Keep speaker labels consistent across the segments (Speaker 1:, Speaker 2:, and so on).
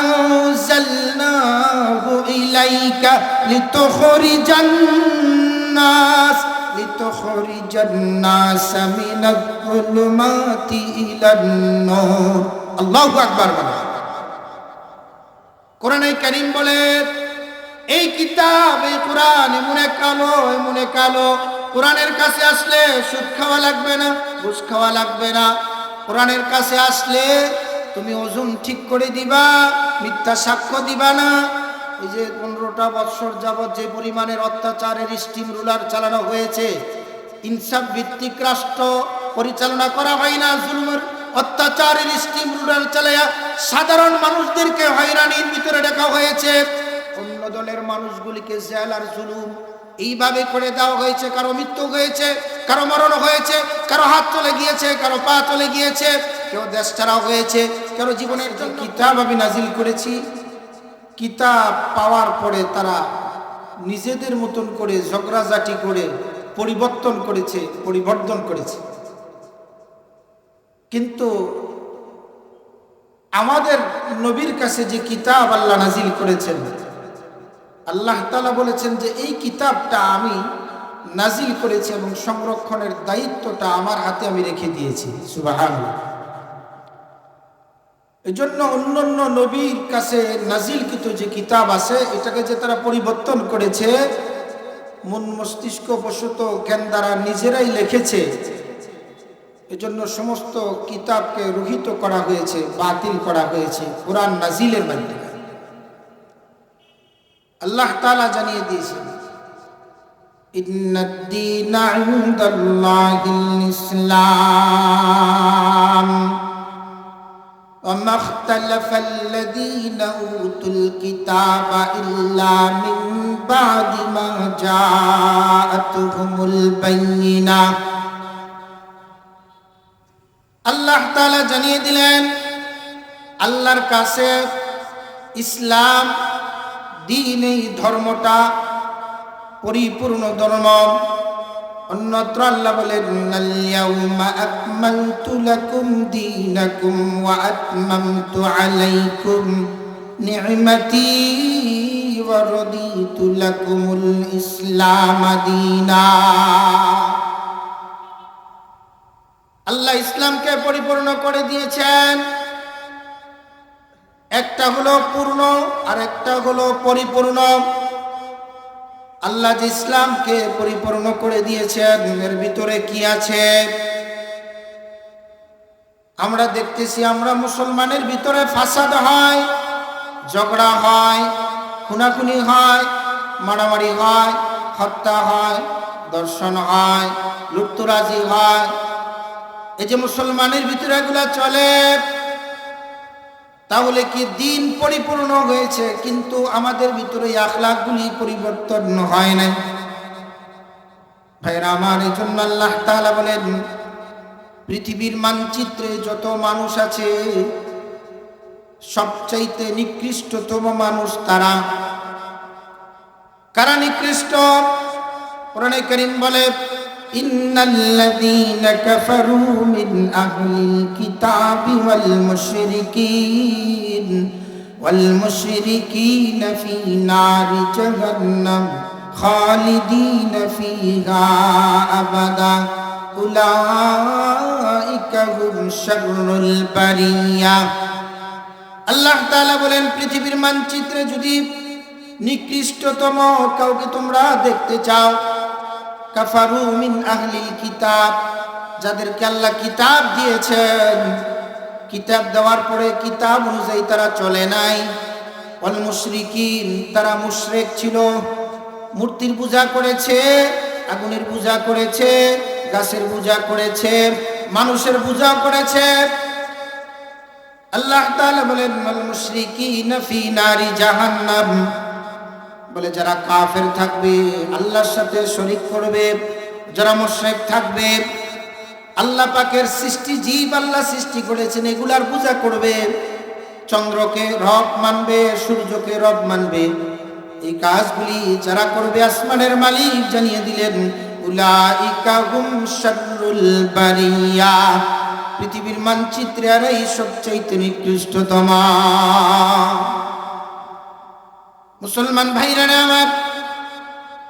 Speaker 1: أنزلناه إليك لتخرج الناس لتخرج الناس من الظلمات إلى النور الله أكبر বলে কোরআনে কারিম বলে এই কিতাব এই কোরআন এমন এক কালো এমন এক কালো কোরআনের কাছে আসলে সুদ খাওয়া লাগবে না ঘুষ খাওয়া লাগবে না কোরআনের কাছে আসলে তুমি ওজন ঠিক করে দিবা, মিথ্যা সাক্ষ্য দিবা না। এই যে পনেরোটা বৎসর যাবৎ যে পরিমাণের অত্যাচারের স্টিম রুলার চালানো হয়েছে, ইনসাফ ভিত্তিক রাষ্ট্র পরিচালনা করা হয় না, জুলুমের অত্যাচারের স্টিম রুলার চালাইয়া সাধারণ মানুষদেরকে হয়রানির ভিতরে রাখা হয়েছে। অন্য দলের মানুষগুলিকে জেল আর জুলুম এইভাবে করে দেওয়া হয়েছে, কারও মৃত্যু হয়েছে, কারও মরণ হয়েছে, কারও হাত চলে গিয়েছে, কারও পা চলে গিয়েছে। কেউ দেশ ছাড়া হয়েছে, কেন জীবনের যে কিতাব আমি নাজিল করেছি, কিতাব পাওয়ার পরে তারা নিজেদের মতন করে ঝগড়াঝাটি করে পরিবর্তন করেছে পরিবর্তন করেছে। কিন্তু আমাদের নবীর কাছে যে কিতাব আল্লাহ নাজিল করেছেন, আল্লাহ তালা বলেছেন যে এই কিতাবটা আমি নাজিল করেছি এবং সংরক্ষণের দায়িত্বটা আমার হাতে আমি রেখে দিয়েছি। সুবাহান এজন্য অন্য অন্য নবীর কাছে নাজিলকৃত যে কিতাব আছে, এটাকে যে তারা পরিবর্তন করেছে, মন মস্তিষ্ক বশত কেন দ্বারা নিজেরাই লিখেছে, এজন্য সমস্ত কিতাবকে রুহিত করা হয়েছে, বাতিল করা হয়েছে, কোরআন নাজিলের মাধ্যমে। আল্লাহ তালা জানিয়ে দিয়েছেন ইন্দিন ইসলাম। وما اختلف الذين أوتوا الكتاب إلا من بعد ما جاءتهم البينة আল্লাহ তালা জানিয়ে দিলেন আল্লাহর কাছে ইসলাম দিন এই ধর্মটা পরিপূর্ণ ধর্ম অন্যত্র আল্লাহ বলেন আল-ইয়াউমা ওয়া আতমামতু আলাইকুম নি'মাতি ওয়া রাদিতু লাকুমুল ইসলাম দীনা। আল্লাহ ইসলামকে পরিপূর্ণ করে দিয়েছেন। একটা হলো পূর্ণ আর একটা হলো পরিপূর্ণ। আল্লাহ যে ইসলামকে পরিপূর্ণ করে দিয়েছেন, এর ভিতরে কি আছে? আমরা দেখতেছি আমরা মুসলমানের ভিতরে ফাসাদ হয়, ঝগড়া হয়, খুনাখুনি হয়, মারামারি হয়, হত্যা হয়, দর্শন হয় লুপ্তরাজি হয়। এই যে মুসলমানের ভিতরে এগুলা চলে তাহলে কি দিন পরিপূর্ণ হয়েছে, কিন্তু আমাদের ভিতরে আখলাগুলি পরিবর্তন হয় নাই? ভাইরা আমার এই জন্য আল্লাহ তাআলা বলেন, পৃথিবীর মানচিত্রে যত মানুষ আছে, সবচাইতে নিকৃষ্টতম মানুষ তারা। কারা নিকৃষ্ট? কোরআনে করিম বলে إن الذين كفروا من أهل الكتاب والمشركين والمشركين في نار جهنم خالدين فيها أبدا أولئك هم شر البرية আল্লাহ তাআলা বলেন পৃথিবীর মানচিত্রে যদি নিকৃষ্টতম কাউকে তোমরা দেখতে চাও কাফারু মিন আহলিল কিতাব, যাদেরকে আল্লাহ কিতাব দিয়েছেন। কিতাব দেওয়ার পরে কিতাব অনুযায়ী তারা চলে নাই। অল মুশরিকিন, তারা মুশরেক ছিল। মূর্তির পূজা করেছে, আগুনের পূজা করেছে, গাছের পূজা করেছে, মানুষের পূজা করেছে। আল্লাহ তাআলা বলেন আল মুশরিকিন ফি নারি জাহান্নাম। বলে, যারা কাফের থাকবে, আল্লাহর সাথে শরিক করবে, যারা মুশরিক থাকবে, আল্লাহ পাকের সৃষ্টি জীব আল্লাহ সৃষ্টি করেছেন, এগুলার পূজা করবে। চন্দ্রকে রব মানবে, সূর্যকে রব মানবে। এই কাজগুলি যারা করবে, আসমানের মালিক জানিয়ে দিলেন, উলাইকা হুম শাররুল বারিয়া। পৃথিবীর মানচিত্রে আর এই সব সবচাইতে নিকৃষ্টতম। মুসলমান ভাইরা আমার,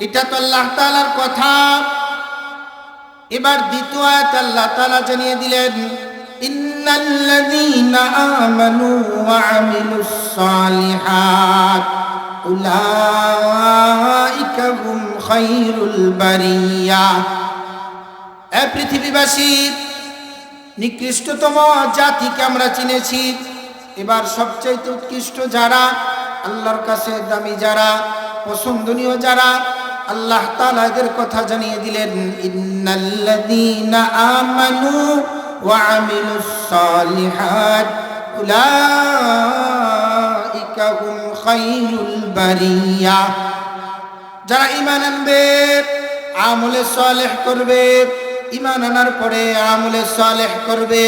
Speaker 1: এটা তো আল্লাহ তাআলার কথা। এবার দ্বিতীয় আয়াত আল্লাহ তাআলা জানিয়ে দিলেন এ পৃথিবীবাসী, নিকৃষ্টতম জাতিকে আমরা চিনেছি। এবার সবচাইতে উৎকৃষ্ট যারা আল্লাহর কাছে দামি যারা, পছন্দনীয় যারা, আল্লাহ তাআলা এদের কথা জানিয়ে দিলেন, ইন্নাল্লাযীনা আমানু ওয়া আমিলুস সালিহাত, উলাইকা হুম খায়রুল বারিয়া। যারা ঈমান আনবে, আমলে সালেহ করবে, ঈমান আনার পরে আমলে সালেহ করবে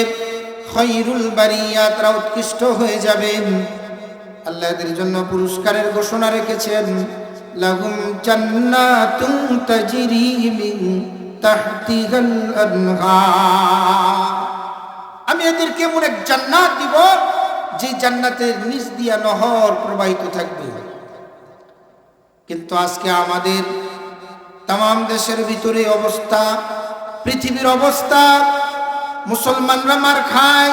Speaker 1: খৈরুল বারিয়া তারা উৎকৃষ্ট হয়ে যাবেন। আল্লাহ এদের জন্য পুরস্কারের ঘোষণা রেখেছেন। লাহুম জান্নাতুন তাজরি মিন তাহতিহাল আনহার। আমি এদেরকে এমন এক জান্নাত দিব, যে জান্নাতের নিচ দিয়া নহর প্রবাহিত থাকবে। কিন্তু আজকে আমাদের তাম দেশের ভিতরে অবস্থা, পৃথিবীর অবস্থা, মুসলমানরা মার খায়,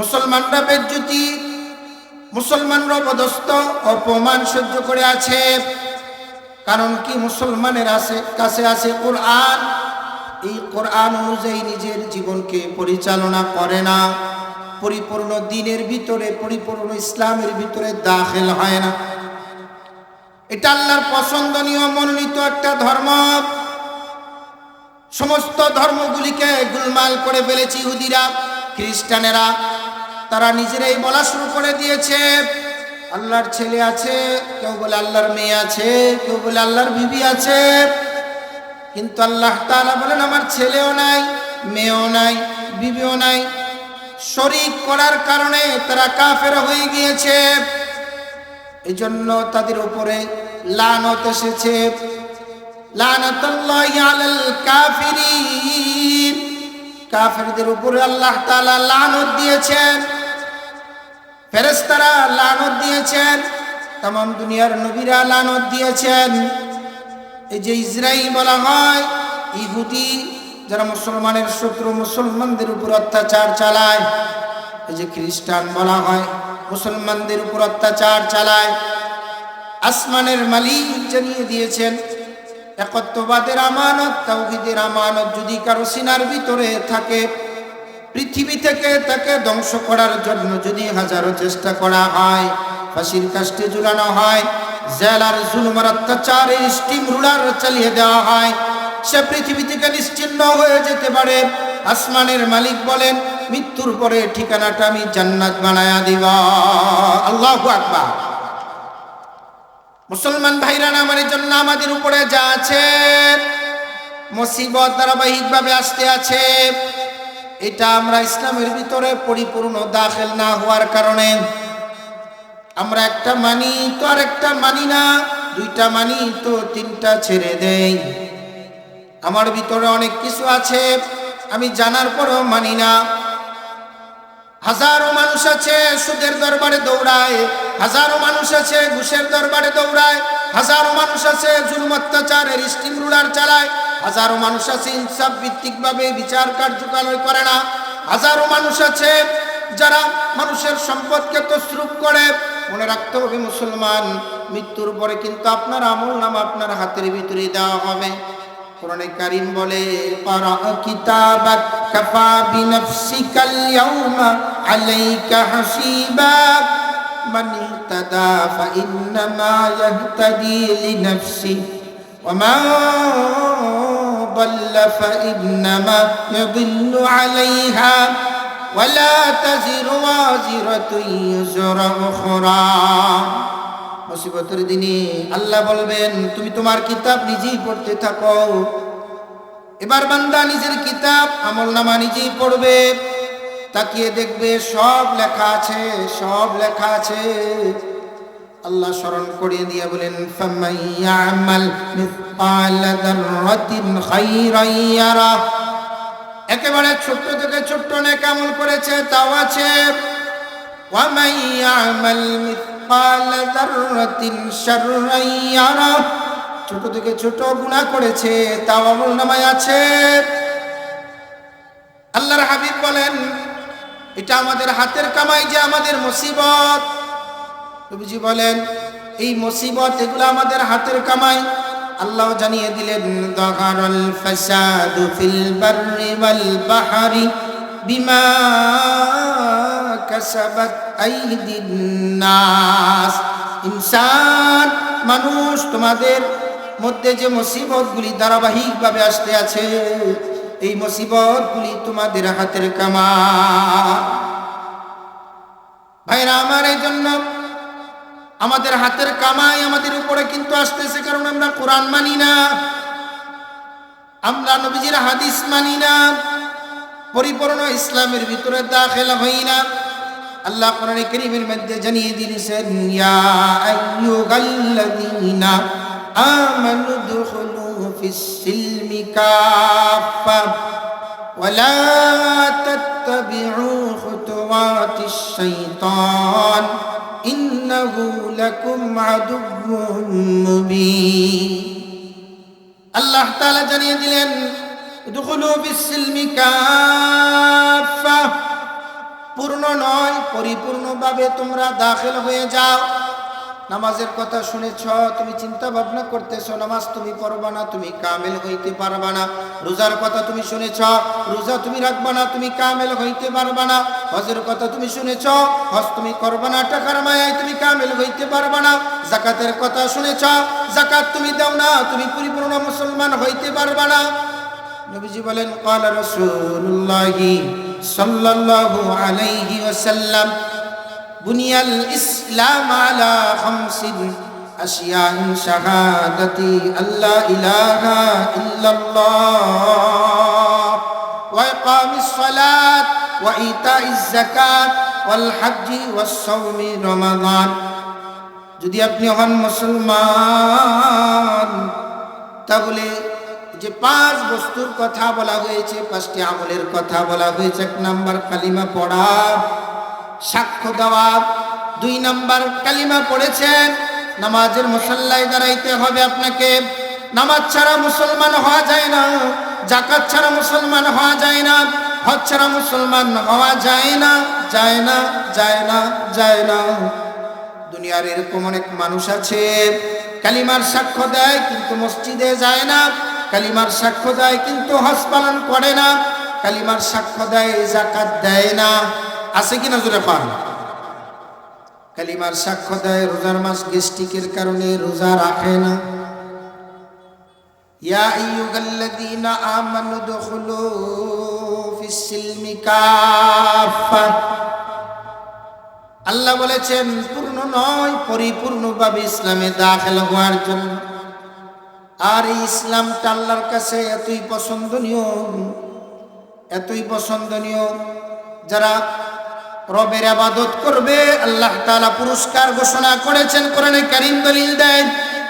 Speaker 1: মুসলমানরা বেজ্জুতি মুসলমানরা অপদস্থ, অপমান সহ্য করে আছে। কারণ কি মুসলমানের আছে, কাছে আছে কোরআন? এই কোরআন অনুযায়ী নিজের জীবনকে পরিচালনা করে না। পরিপূর্ণ দিনের ভিতরে, পরিপূর্ণ ইসলামের ভিতরে দাখিল হয় না। এটা আল্লাহর পছন্দনীয় মনোনীত একটা ধর্ম। সমস্ত ধর্মগুলিকে গুলমাল করে ফেলেছে ইহুদিরা, খ্রিস্টানেরা। তারা নিজেরাই বলা শুরু করে দিয়েছে। আল্লাহর ছেলে আছে, কেউ বলে আল্লাহর মেয়ে আছে, কেউ বলে আল্লাহর বিবি আছে। কিন্তু আল্লাহ তাআলা বলেন, আমার ছেলেও নাই, মেয়েও নাই, বিবিও নাই। শরিক করার কারণে তারা কাফের হয়ে গিয়েছে। এই জন্য তাদের উপরে লানত এসেছে। কাফেরদের উপরে আল্লাহ তাআলা লানত দিয়েছেন। ফেরেস্তারা লানত দিয়েছেন তাম দুনিয়ার নবীরা লানত দিয়েছেন। এই যে ইসরায়েল বলা হয়, ইহুদি যারা মুসলমানের শত্রু, মুসলমানদের উপর অত্যাচার চালায়, এই যে খ্রিস্টান বলা হয়, মুসলমানদের উপর অত্যাচার চালায়। আসমানের মালিক জানিয়ে দিয়েছেন একত্রবাদের আমানত, তাওহিদের আমানত যদি কারও সিনার ভিতরে থাকে পৃথিবী থেকে তাকে ধ্বংস করার জন্য যদি হাজারো চেষ্টা করা হয়, ফাঁসির কাষ্টে ঝুলানো হয় জেলার জুলুমার অত্যাচারের স্টিম রুলার চালিয়ে দেওয়া হয়, সে পৃথিবী থেকে নিশ্চিন্ন হয়ে যেতে পারে। আসমানের মালিক বলেন, মৃত্যুর পরে ঠিকানাটা আমি জান্নাত বানায়া দিব। আল্লাহ আকবার। মুসলমান ভাইরা আমার জন্য আমাদের উপরে যা আছে, মুসিবত ধারাবাহিকভাবে আসতে আছে। এটা আমরা ইসলামের ভিতরে পরিপূর্ণ দাখিল না হওয়ার কারণে। আমরা একটা মানি তো আর একটা মানি না, দুইটা মানি তো তিনটা ছেড়ে দেই। আমার ভিতরে অনেক কিছু আছে, আমি জানার পরও মানি না। হাজারো মানুষ আছে সুদের দরবারে দৌড়ায়, হাজারো মানুষ আছে ঘুষের দরবারে দৌড়ায় হাজারো মানুষ আছে, জুলুম অত্যাচারের স্টিম রুলার চালায়। হাজারো মানুষ আছে, ইনসাফ ভিত্তিক ভাবে বিচার কার্যকালয় করে না। হাজারো মানুষ আছে, যারা মানুষের সম্পদকে তসরুপ করে। মনে রাখতে হবে, মুসলমান, মৃত্যুর পরে কিন্তু আপনার আমল নাম আপনার হাতের ভিতরে দেওয়া হবে। কোরআনে কারিম বলে, পারা কিতাবাক কাফা বিনফসিকাল ইয়াউমা আলাইকা হাসিবা। মান ইহতাদা ফাইন্নামা ইয়াহতাদি লিনাফসি ومن ضل فإنما يضل عليها ولا تزر وازرة وزر أخرى মুসিবতের দিনে আল্লাহ বলবেন তুমি তোমার কিতাব নিজেই পড়তে থাকো এবার বান্দা নিজের কিতাব আমল নামা নিজেই পড়বে তাকিয়ে দেখবে সব লেখা আছে, সব লেখা আছে। আল্লাহ স্মরণ করিয়ে দিয়ে বলেন একেবারে ছোট্ট থেকে ছোট্ট নে কামল করেছে, তাও আছে। ছোট থেকে ছোট গুণা করেছে, তাও আমল নামায় আছে। আল্লাহর হাবিব বলেন এটা আমাদের হাতের কামাই যে আমাদের মুসিবত। নবীজি বলেন, এই মুসিবত, এগুলো আমাদের হাতের কামাই। আল্লাহ জানিয়ে দিলেন, দগারল ফাসাদু ফিল বাররি ওয়াল বাহরি বিমা কাসাবাত আইদিন নাস। ইনসান, মানুষ তোমাদের মধ্যে যে মুসিবতগুলি ধারাবাহিকভাবে আসতে আছে এই মুসিবতগুলি তোমাদের হাতের কামা ভাইরা, আমার এই জন্য আমাদের হাতের কামাই আমাদের উপরে কিন্তু আসতেছে, কারণ আমরা কোরআন মানি না। আমরা নবীজির হাদিস মানি না। পরিপূর্ণ ইসলামের ভিতরে দাখিল হই না। আল্লাহ কোরআন করিমের মধ্যে জানিয়ে দিয়েছেন, ইয়া আইয়ুহাল্লাযীনা আমানু দুখুলু ফিস সিলমি কাফা ولا تتبعوا خطوات الشيطان إنه لكم عدو مبين আল্লাহ তাআলা জানিয়ে দিলেন দুখুলু বিসিলমি কাফা পূর্ণ নয় পরিপূর্ণভাবে তোমরা দাখিল হয়ে যাও নামাজের কথা শুনেছ, তুমি চিন্তা ভাবনা করতেছ, নামাজ তুমি পড়বা না, তুমি কামেল হইতে পারবা না। রোজার কথা তুমি শুনেছ, রোজা তুমি রাখবা না, তুমি কামেল হইতে পারবা না। হজের কথা তুমি শুনেছ, হজ তুমি করবা না, টাকার মায়ায় তুমি কামেল হইতে পারবা না। জাকাতের কথা শুনেছ, জাকাত তুমি দাও না, তুমি পরিপূর্ণ মুসলমান হইতে পারবা না। নবীজি বলেন কাল রসুল্লাহি সাল্লাল্লাহু আলাইহি ওয়াসাল্লাম بني الإسلام على خمس أشياء شهادة أن لا إله إلا الله وإقام الصلاة وإيتاء الزكاة والحج والصوم رمضان যদি আপনি হন মুসলমান তাহলে যে পাঁচ বস্তুর কথা বলা হয়েছে পাঁচটি আমলের কথা বলা হয়েছে এক নাম্বার কালিমা পড়া সাক্ষ্য দেওয়া দুই নাম্বার কালিমা পড়েছেন। নামাজের মুসল্লায় দাঁড়াইতে হবে আপনাকে। নামাজ ছাড়া মুসলমান হওয়া যায় না জাকাত ছাড়া মুসলমান হওয়া যায় না, হজ ছাড়া মুসলমান হওয়া যায় না যায় না যায় না যায় না। দুনিয়ার এরকম অনেক মানুষ আছে, কালিমার সাক্ষ্য দেয় কিন্তু মসজিদে যায় না, কালিমার সাক্ষ্য দেয় কিন্তু হজ পালন করে না, কালিমার সাক্ষ্য দেয় জাকাত দেয় না। আছে কি নজরে পান। কালিমার সাক্ষ্য দেয় রোজার মাস গেস্টিকের কারণে রোজা রাখে না। ইয়া আইয়ুহাল্লাযীনা আমানু দুখুলু ফিস সিলমি কাফা আল্লাহ বলেছেন, পূর্ণ নয়, পরিপূর্ণভাবে ইসলামে দাখিল হওয়ার জন্য। আর এই ইসলামটা আল্লাহর কাছে এতই পছন্দনীয় এতই পছন্দনীয়, যারা রবের আবাদত করবে আল্লাহ তাআলা পুরস্কার ঘোষণা করেছেন কোরআনে কারীম দলিল দেন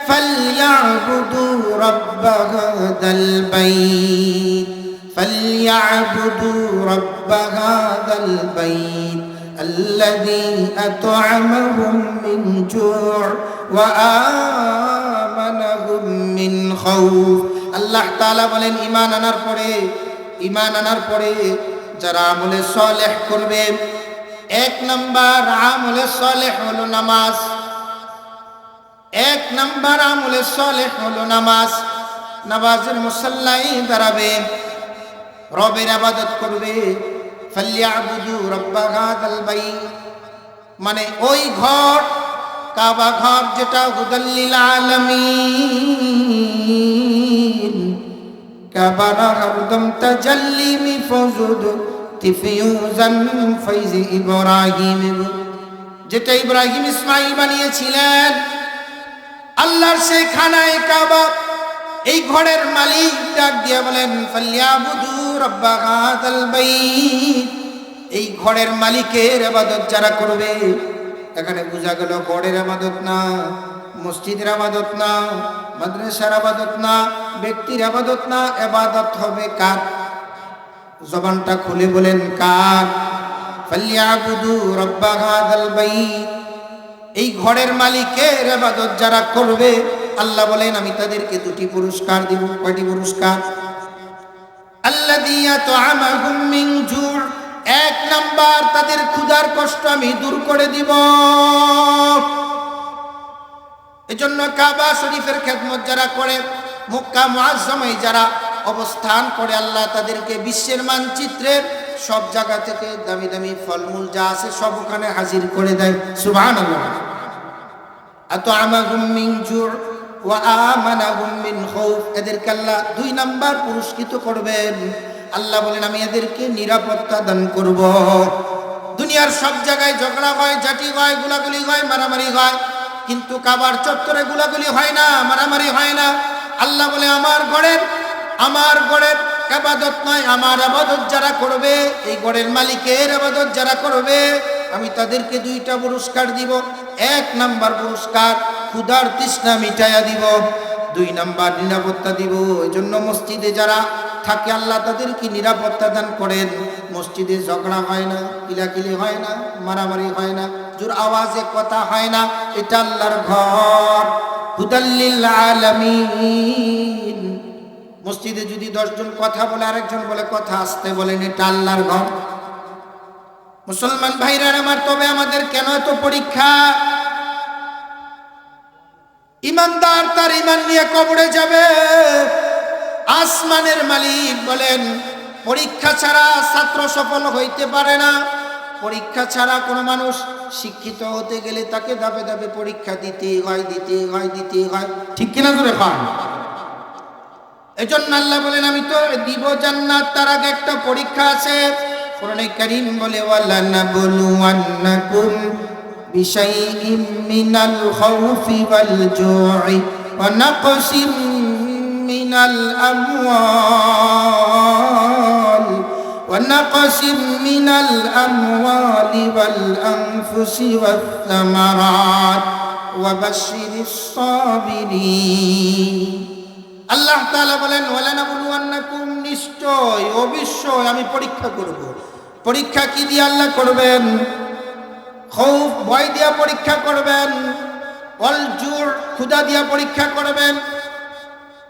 Speaker 1: ফালইয়াবুদু রাব্ব হাদাল বাইত ফালইয়াবুদু রাব্ব হাদাল বাইত الذي أطعمهم من جوع وآمنهم من خوف আল্লাহ তাআলা বলেন ঈমান আনার পরে ঈমান আনার পরে যারা আমলে সলেহ করবে এক নাম্বার আমলে সলেহ হলো নামাজ এক নাম্বার আমলে সলেহ হলো নামাজ নামাজের মুসল্লাই দাঁড়াবে রবের আবাদত করবে ফালিয়াবুদু রব্বা হাদাল বাইত মানে ওই ঘর কাবা ঘর যেটা হুদাল্লিল আলামিন কাবারা হরদম তাজাল্লিমি ফজুদ তিফিউজান ফাইজি ইব্রাহিম যেটা ইব্রাহিম ইসমাইল বানিয়েছিলেন। আল্লাহর সেই খানায় কাবা, এই ঘরের মালিক ডাক দিয়ে বলেন এই ঘরের মালিকের আবাদত যারা করবে, এখানে বোঝা গেল ঘরের আবাদত না, মসজিদের আবাদত না, মাদ্রাসার আবাদত না, ব্যক্তির আবাদত না, আবাদত হবে কার? জবানটা খুলে বলেন কার এই ঘরের মালিকের আবাদত যারা করবে, আল্লাহ বলেন, আমি তাদেরকে দুটি পুরস্কার দিব। কয়টি পুরস্কার? আল্লাযী আত'আমাহুম মিন জু' এক নাম্বার, তাদের ক্ষুধার কষ্ট আমি দূর করে দিব। এজন্য কাবা শরীফের খেদমত যারা করে, মক্কা মুআজ্জমে যারা অবস্থান করে আল্লাহ তাদেরকে বিশ্বের মানচিত্রের সব জায়গা থেকে দামি দামি ফলমূল যা আছে সব ওখানে হাজির করে দেয়। মিন খাউফ এদেরকে আল্লাহ দুই নাম্বার পুরস্কৃত করবেন। আল্লাহ বলেন, আমি এদেরকে নিরাপত্তা দান করব। দুনিয়ার সব জায়গায় ঝগড়া হয় হয়, গুলাগুলি হয়, মারামারি হয়। কিন্তু কাবার চত্বরে গুলাগুলি হয় না, মারামারি হয় না। আল্লাহ বলে, আমার গড়ের আমার গড়ের আবাদত নয়, আমার আবাদত যারা করবে, এই গড়ের মালিকের আবাদত যারা করবে, আমি তাদেরকে দুইটা পুরস্কার দিব। এক নাম্বার পুরস্কার ক্ষুধার তৃষ্ণা মিটাইয়া দিব। দুই নাম্বার নিরাপত্তা দিব। এই জন্য মসজিদে যারা থাকে, আল্লাহ তাদেরকে নিরাপত্তা দান করেন। মসজিদে ঝগড়া হয় না, কিলাকিলি হয় না, মারামারি হয় না, জোর আওয়াজে কথা হয় না, এটা আল্লাহর ঘর। হুদাল্লিল আলামিন। মসজিদে যদি দশজন কথা বলে, আরেকজন বলে, কথা আসতে বলেন এটা আল্লাহর ঘর। মুসলমান ভাইরা আমার, তবে আমাদের কেন এত পরীক্ষা? ইমানদার তার ইমান নিয়ে কবরে যাবে। আসমানের মালিক বলেন, পরীক্ষা ছাড়া ছাত্র সফল হইতে পারে না। পরীক্ষা ছাড়া কোনো মানুষ শিক্ষিত হতে গেলে তাকে ধাপে ধাপে পরীক্ষা দিতে হয় দিতে হয় দিতে হয়। ঠিক কিনা ধরে পান এজন্য আল্লাহ বলেন, আমি তো দিব জান্নাত, তার আগে একটা পরীক্ষা আছে। কোরআনে কারীম বলে ওয়ালা নাবুলু নাবলুওয়ান্নাকুম বিশাইইম মিনাল খাউফি ওয়াল জুই ওয়া নাকসিম মিনাল আমওয়াল ওয়া নাকসিম মিনাল আমওয়ালি ওয়াল আনফুসি ওয়াস সামারাত ওয়া বাশশিরিস সাবিরিন। আল্লাহ তাআলা বলেন, ওয়ালানাবলুয়ান্নাকুম নিশ্চয়, অবশ্যই আমি পরীক্ষা করব। পরীক্ষা কি দিয়ে আল্লাহ করবেন? ভয় দিয়া পরীক্ষা করবেন। অল জুর ক্ষুদা দিয়া পরীক্ষা করবেন।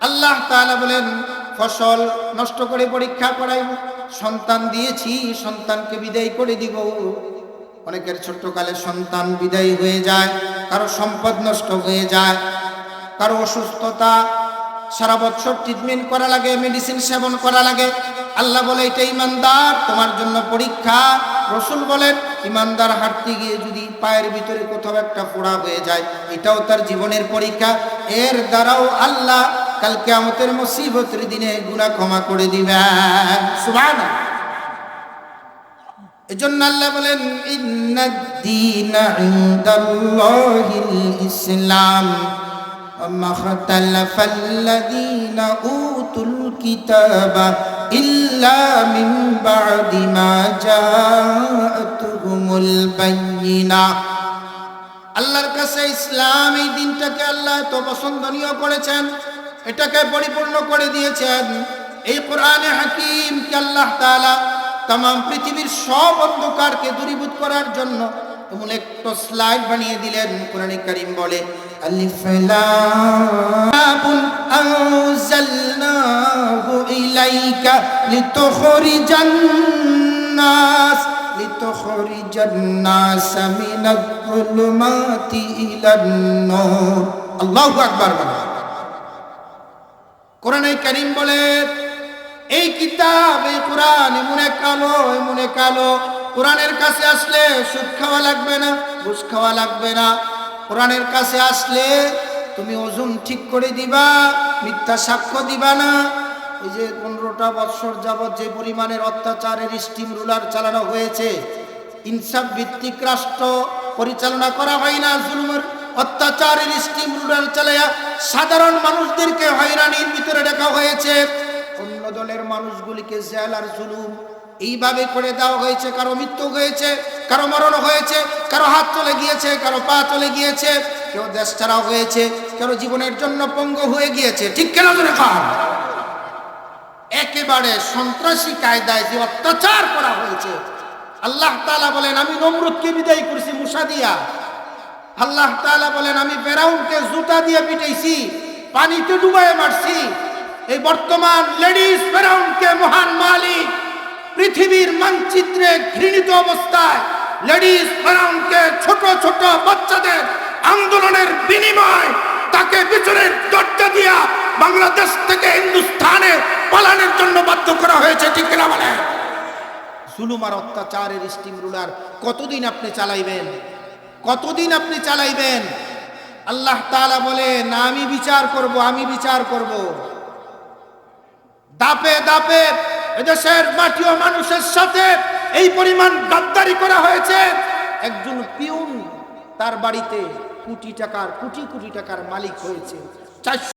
Speaker 1: আল্লাহ তাআলা বলেন, ফসল নষ্ট করে পরীক্ষা করাইব সন্তান দিয়েছি, সন্তানকে বিদায় করে দিব। অনেকের ছোট্টকালে সন্তান বিদায় হয়ে যায়, কারও সম্পদ নষ্ট হয়ে যায়, কারও অসুস্থতা সারা বছর ট্রিটমেন্ট করা লাগে মেডিসিন সেবন করা লাগে। আল্লাহ বলে, এটা ইমানদার, তোমার জন্য পরীক্ষা। রসুল বলেন, ইমানদার হাঁটতে গিয়ে যদি পায়ের ভিতরে কোথাও একটা ফোড়া হয়ে যায়, এটাও তার জীবনের পরীক্ষা। এর দ্বারাও আল্লাহ কালকে আমাদের মুসিবতের দিনে গুণা ক্ষমা করে দিবেন। সুবহানাল্লাহ। এজন্য আল্লাহ বলেন, ইন্নাদ্দীনা ইসলাম। وما اختلف الذين أوتوا الكتاب إلا من بعد ما جاءتهم البينة আল্লাহর কাছে ইসলাম এই দিনটাকে আল্লাহ তো পছন্দনীয় করেছেন এটাকে পরিপূর্ণ করে দিয়েছেন এই কোরআনে হাকিমকে আল্লাহ তাআলা তাম পৃথিবীর সব অন্ধকারকে দূরীভূত করার জন্য এমন একটা স্লাইড বানিয়ে দিলেন কোরআনে কারিম বলে লাম আনজালনাহু ইলাইকা লিতুখরিজান নাস লিতুখরিজান নাস মিনাল যুলুমাতি ইলান নূর আল্লাহু আকবার বলে কোরআনে কারিম বলে, এই কিতাব, এই কোরআন এমন এক কালো এমন এক কালো কোরআনের কাছে আসলে সুদ খাওয়া লাগবে না, ঘুষ খাওয়া লাগবে না। কোরআনের কাছে আসলে তুমি ওজন ঠিক করে দিবা, মিথ্যা সাক্ষ্য দিবা না। এই যে পনেরোটা বৎসর যাবৎ যে পরিমাণের অত্যাচারের স্টিম রুলার চালানো হয়েছে, ইনসাফ ভিত্তিক রাষ্ট্র পরিচালনা করা হয় না, জুলুমের অত্যাচারের স্টিম রুলার চালাইয়া সাধারণ মানুষদেরকে হয়রানির ভিতরে রাখা হয়েছে। অন্য দলের মানুষগুলিকে জেল আর জুলুম এইভাবে করে দেওয়া হয়েছে, কারও মৃত্যু হয়েছে, কারও মরণ হয়েছে, কারও হাত চলে গিয়েছে, কারও পা চলে গিয়েছে, কেউ দেশ ছাড়াও হয়েছে কারও জীবনের জন্য পঙ্গ হয়ে গিয়েছে। ঠিক কেন ধরে একেবারে সন্ত্রাসী কায়দায় যে অত্যাচার করা হয়েছে। আল্লাহ তালা বলেন, আমি নমরুদকে বিদায় করছি, মুসা দিয়া। আল্লাহ তালা বলেন, আমি ফেরাউনকে জুতা দিয়ে পিটাইছি, পানিতে ডুবায় মারছি। এই বর্তমান লেডিস ফেরাউনকে মহান মালিক পৃথিবীর মানচিত্রে ঘৃণিত অবস্থায় লেডিস ফেরাউনকে ছোট ছোট বাচ্চাদের আন্দোলনের বিনিময় তাকে পিছনের দরজা দিয়া বাংলাদেশ থেকে হিন্দুস্থানে পালানোর জন্য বাধ্য করা হয়েছে, ঠিক কিনা বলে? জুলুম আর অত্যাচারের স্টিম রুলার কতদিন আপনি চালাইবেন? কতদিন আপনি চালাইবেন? আল্লাহ তাআলা বলে, না, আমি বিচার করব, আমি বিচার করব। দাপে দাপে এদেশের মাটি ও মানুষের সাথে এই পরিমাণ গাদ্দারি করা হয়েছে। একজন পিউন তার বাড়িতে কোটি টাকার, কোটি কোটি টাকার মালিক হয়েছে। চারশো